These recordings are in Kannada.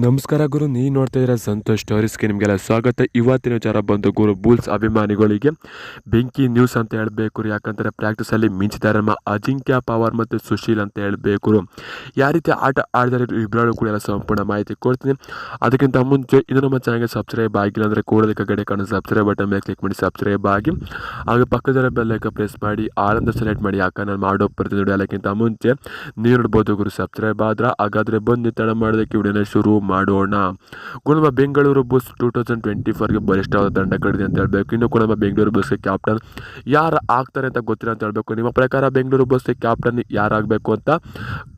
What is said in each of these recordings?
ನಮಸ್ಕಾರ ಗುರು ನೀ ನೋಡ್ತಾ ಇದ್ದೀರಾ ಸಂತೋಷ್ ಸ್ಟೋರೀಸ್ಗೆ ನಿಮಗೆಲ್ಲ ಸ್ವಾಗತ. ಇವತ್ತಿನ ವಿಚಾರ ಬಂದು ಗುರು, ಬುಲ್ಸ್ ಅಭಿಮಾನಿಗಳಿಗೆ ಬೆಂಕಿ ನ್ಯೂಸ್ ಅಂತ ಹೇಳಬೇಕು ಯಾಕಂದರೆ ಪ್ರಾಕ್ಟೀಸಲ್ಲಿ ಮಿಂಚಿದ್ದಾರೆ ನಮ್ಮ ಅಜಿಂಕ್ಯ ಪವಾರ್ ಮತ್ತು ಸುಶೀಲ್ ಅಂತ ಹೇಳಬೇಕು ಯಾವ ರೀತಿ ಆಟ ಆಡಿದರೆ ಇಬ್ಬರಲ್ಲೂ ಕೂಡ ಎಲ್ಲ ಸಂಪೂರ್ಣ ಮಾಹಿತಿ ಕೊಡ್ತೀನಿ. ಅದಕ್ಕಿಂತ ಮುಂಚೆ ಇದು ನಮ್ಮ ಚಾನಲ್ಗೆ ಸಬ್ಸ್ಕ್ರೈಬ್ ಆಗಿಲ್ಲ ಅಂದರೆ ಕೂಡಲೇ ಕಡೆ ಕಾಣೋ ಸಬ್ಸ್ಕ್ರೈಬ್ ಬಟನ್ ಮೇಲೆ ಕ್ಲಿಕ್ ಮಾಡಿ ಸಬ್ಸ್ಕ್ರೈಬ್ ಆಗಿ. ಹಾಗೆ ಪಕ್ಕದ ಬೆಲ್ಲೈಕ ಪ್ರೆಸ್ ಮಾಡಿ ಆಳಂದ ಸೆಲೆಕ್ಟ್ ಮಾಡಿ ಯಾಕಂದ್ರೆ ನಾನು ಮಾಡೋ ಪ್ರತಿ ನೋಡಿ ಅದಕ್ಕಿಂತ ಮುಂಚೆ ನೀವು ನೋಡ್ಬೋದು ಗುರು, ಸಬ್ಸ್ಕ್ರೈಬ್ ಆದ್ರೆ ಹಾಗಾದರೆ ಬಂದು ತಡ ಮಾಡೋದಕ್ಕೆ ವಿಡಿಯೋನ ಶುರು ಮಾಡೋಣ. ಕೂಡ Bengaluru bus two thousand twenty ಫೋರ್ಗೆ ಬಲಿಷ್ಠವಾದ ತಂಡ ಕಡಿದೆ ಅಂತ ಹೇಳಬೇಕು. ಇನ್ನು ಕೂಡ ಬೆಂಗಳೂರು ಬಸ್ಗೆ ಕ್ಯಾಪ್ಟನ್ ಯಾರು ಆಗ್ತಾರೆ ಅಂತ ಗೊತ್ತಿಲ್ಲ ಅಂತ ಹೇಳಬೇಕು. ನಿಮ್ಮ ಪ್ರಕಾರ ಬೆಂಗಳೂರು ಬಸ್ಗೆ ಕ್ಯಾಪ್ಟನ್ ಯಾರಾಗಬೇಕು ಅಂತ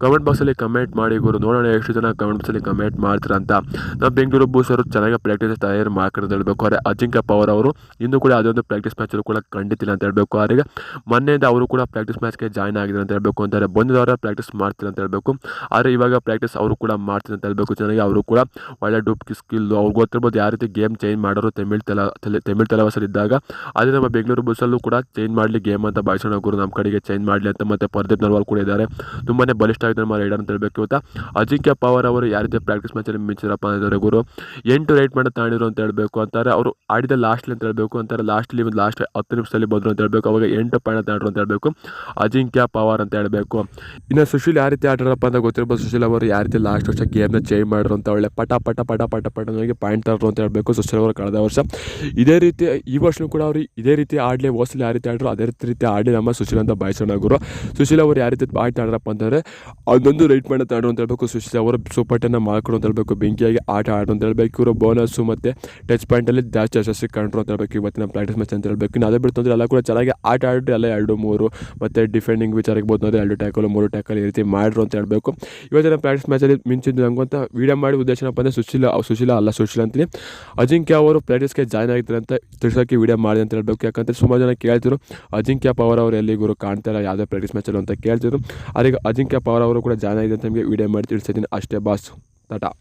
ಕಮೆಂಟ್ ಬಾಕ್ಸಲ್ಲಿ ಕಮೆಂಟ್ ಮಾಡಿ ಗುರು. ನೋಡೋಣ ಎಷ್ಟು ಜನ ಕಮೆಂಟ್ ಬಾಕ್ಸಲ್ಲಿ ಕಮೆಂಟ್ ಮಾಡ್ತೀರಾ ಅಂತ. ನಾವು ಬೆಂಗಳೂರು ಬಸ್ ಅವರು ಚೆನ್ನಾಗಿ ಪ್ರಾಕ್ಟೀಸ್ ತಯಾರು ಮಾಡ್ಕೊಂಡು ಅಂತ ಹೇಳಬೇಕು. ಆದರೆ ಅಜಿಂಕ್ಯ ಪವರ್ ಅವರು ಇನ್ನೂ ಕೂಡ ಅದೊಂದು ಪ್ರಾಕ್ಟೀಸ್ ಮ್ಯಾಚ್ ಕೂಡ ಖಂಡಿತಿಲ್ಲ ಅಂತ ಹೇಳಬೇಕು. ಅವರಿಗೆ ಮೊನ್ನೆಯಿಂದ ಅವರು ಕೂಡ ಪ್ರಾಕ್ಟೀಸ್ ಮ್ಯಾಚ್ಗೆ ಜಾಯ್ನ್ ಆಗಿದೆ ಅಂತ ಹೇಳಬೇಕು. ಅಂತಾರೆ ಬಂದಿದ್ದವರ ಪ್ರಾಕ್ಟೀಸ್ ಮಾಡ್ತೀರ ಅಂತ ಹೇಳಬೇಕು. ಆದರೆ ಇವಾಗ ಪ್ರಾಕ್ಟೀಸ್ ಅವರು ಕೂಡ ಮಾಡ್ತೀರ ಅಂತ ಹೇಳಬೇಕು. ಚೆನ್ನಾಗಿ ಅವರು ಕೂಡ ಒಳ್ಳೆ ಡೂಪ್ಕಿ ಸ್ಕಿಲ್ ಅವ್ರಿಗೆ ಗೊತ್ತಿರ್ಬೋದು ಯಾವ ರೀತಿ ಗೇಮ್ ಚೇಂಜ್ ಮಾಡೋರು ತಮಿಳ್ ತಲ, ತಲೆ, ತಮಿಳ್ ತಲವಸರಿದ್ದಾಗ ಅದೇ ನಮ್ಮ ಬೆಂಗಳೂರು ಬಸ್ಸಲ್ಲೂ ಕೂಡ ಚೇಂಜ್ ಮಾಡಲಿ ಗೇಮ್ ಅಂತ ಭಾಷಣ ಗುರು ನಮ್ಮ ಕಡೆಗೆ ಚೇಂಜ್ ಮಾಡಲಿ ಅಂತ ಮತ್ತೆ ಪರ್ದೀಪ್ ನರ್ವಾಲ್ ಕೂಡ ಇದ್ದಾರೆ. ತುಂಬಾ ಬಲಿಷ್ಠ ಆಗಿದೆ ನಮ್ಮ ರೈಡರ್ ಅಂತ ಹೇಳಬೇಕು ಇವತ್ತು ಅಜಿಂಕ್ಯ ಪವರ್ ಅವರು ಯಾವ ರೀತಿ ಪ್ರಾಕ್ಟೀಸ್ ಮ್ಯಾಚಲ್ಲಿ ಮಿಂಚಿರಪ್ಪ ಅಂತಾರೆ ಗುರು? ಎಂಟು ರೈಟ್ ಮಾಡಿ ತಾಣಿರು ಅಂತ ಹೇಳಬೇಕು ಅಂತಾರೆ. ಅವರು ಆಡಿದ ಲಾಸ್ಟ್ಲಿ ಅಂತ ಹೇಳಬೇಕು ಅಂತಾರೆ. ಲಾಸ್ಟ್ಲಿ ಒಂದು ಲಾಸ್ಟ್ ಹತ್ತು ನಿಮಿಷದಲ್ಲಿ ಬಂದರು ಅಂತ ಹೇಳಬೇಕು. ಅವಾಗ ಎಂಟು ಪಾಯಿಂಟ್ ತಾಂಡ್ರು ಅಂತ ಹೇಳಬೇಕು. ಅಜಿಂಕ್ಯ ಪವರ್ ಅಂತ ಹೇಳಬೇಕು. ಇನ್ನು ಸುಶೀಲ್ ಯಾವ ರೀತಿ ಆಡ್ರಪ್ಪ ಅಂತ ಗೊತ್ತಿರ್ಬೋದು ಸುಶೀಲ್ ಅವರು. ಯಾವ ರೀತಿ ಲಾಸ್ಟ್ ವರ್ಷ ಗೇಮ್ನ ಚೇಂಜ್ ಮಾಡಿದ್ರು ಅಂತ ಒಳ್ಳೆ ಪಟ ಪಟ ಪಟ ಪಟ ಪಟ ನನಗೆ ಪಾಯಿಂಟ್ ತರ್ರು ಅಂತ ಹೇಳಬೇಕು. ಸುಶೀಲ್ ಅವರು ಕಳೆದ ವರ್ಷ ಇದೇ ರೀತಿ ಈ ವರ್ಷವೂ ಕೂಡ ಅವರು ಇದೇ ರೀತಿ ಆಡಲಿ, ಓಸಲಿ ಯಾವ ರೀತಿ ಆಡ್ರು ಅದೇ ರೀತಿ ಆಡಿ ನಮ್ಮ ಸುಶೀಲ್ ಅಂತ ಬಾಯ್ಸೋಣ ಗುರು. ಸುಶೀಲ್ ಅವರು ಯಾವ ರೀತಿ ಆಟ ಆಡ್ರಪ್ಪ ಅಂತಂದರೆ ಅದೊಂದು ರೈಟ್ ಮಾಡಿ ಆಡ್ರು ಅಂತ ಹೇಳಬೇಕು. ಸುಶೀಲ್ ಅವರು ಸೂಪರ್ ಟೆನ್ನ ಮಾಡ್ಕೊಂಡು ಅಂತ ಹೇಳಬೇಕು. ಬೆಂಕಿಯಾಗಿ ಆಟ ಆಡ್ರು ಅಂತ ಹೇಳಬೇಕು. ಇವರು ಬೋನಸ್ಸು ಮತ್ತು ಟಚ್ ಪಾಯಿಂಟಲ್ಲಿ ಜಾಸ್ತಿ ಯಶಸ್ವಿ ಕಂಡ್ರು ಅಂತ ಹೇಳಬೇಕು. ಇವತ್ತಿನ ಪ್ರಾಕ್ಟೀಸ್ ಮ್ಯಾಚ್ ಅಂತ ಹೇಳಬೇಕು. ಇನ್ನು ಅದೇ ಬಿಡ್ತು ಅಂದರೆ ಎಲ್ಲ ಕೂಡ ಚೆನ್ನಾಗಿ ಆಟ ಆಡಿ ಎಲ್ಲ ಎರಡು, ಮೂರು ಮತ್ತು ಡಿಫೆಂಡಿಂಗ್ ವಿಚಾರಕ್ಕೆ ಬೋದು ಅಂದರೆ ಎರಡು ಟ್ಯಾಕಲ್ ಮೂರು ಟ್ಯಾಕಲ್ ಈ ರೀತಿ ಮಾಡ್ರು ಅಂತ ಹೇಳಬೇಕು. ಇವತ್ತಿನ ಪ್ರಾಕ್ಟೀಸ್ ಮ್ಯಾಚಲ್ಲಿ ಮಿಂಚಿದ್ದು ಅಂತ ವೀಡಿಯೋ ಮಾಡಿ ಉದ್ದೇಶ ಏನಪ್ಪ ಅಂದರೆ ಸುಶೀಲ ಸುಶೀಲ ಅಲ್ಲ, ಸುಶೀಲ ಅಂತೀನಿ. ಅಜಿಂಕ್ಯ ಅವರು ಪ್ರಾಕ್ಟೀಸ್ಗೆ ಜಾಯ್ನ್ ಆಗಿದ್ದಾರೆ ಅಂತ ತಿಳ್ಸೋಕ್ಕೆ ವೀಡಿಯೋ ಮಾಡಿ ಅಂತ ಹೇಳ್ಬೇಕು. ಯಾಕಂದರೆ ಸುಮಾರು ಜನ ಕೇಳ್ತಿದ್ರು, ಅಜಿಂಕ್ಯ ಪವರ್ ಅವರು ಎಲ್ಲಿ ಗುರು ಕಾಣ್ತಾರ ಯಾವುದೇ ಪ್ರಾಕ್ಟೀಸ್ ಮ್ಯಾಚಲ್ಲಿ ಅಂತ ಕೇಳ್ತಿದ್ರು. ಅದಕ್ಕೆ ಅಜಿಂಕ್ಯ ಪವರ್ ಅವರು ಕೂಡ ಜಾಯ್ನ್ ಆಗಿದೆ ಅಂತ ನಿಮಗೆ ವೀಡಿಯೋ ಮಾಡಿ ತಿಳಿಸಿದ್ದೀನಿ ಅಷ್ಟೇ, ಬಾಸ್, ಟಾಟಾ.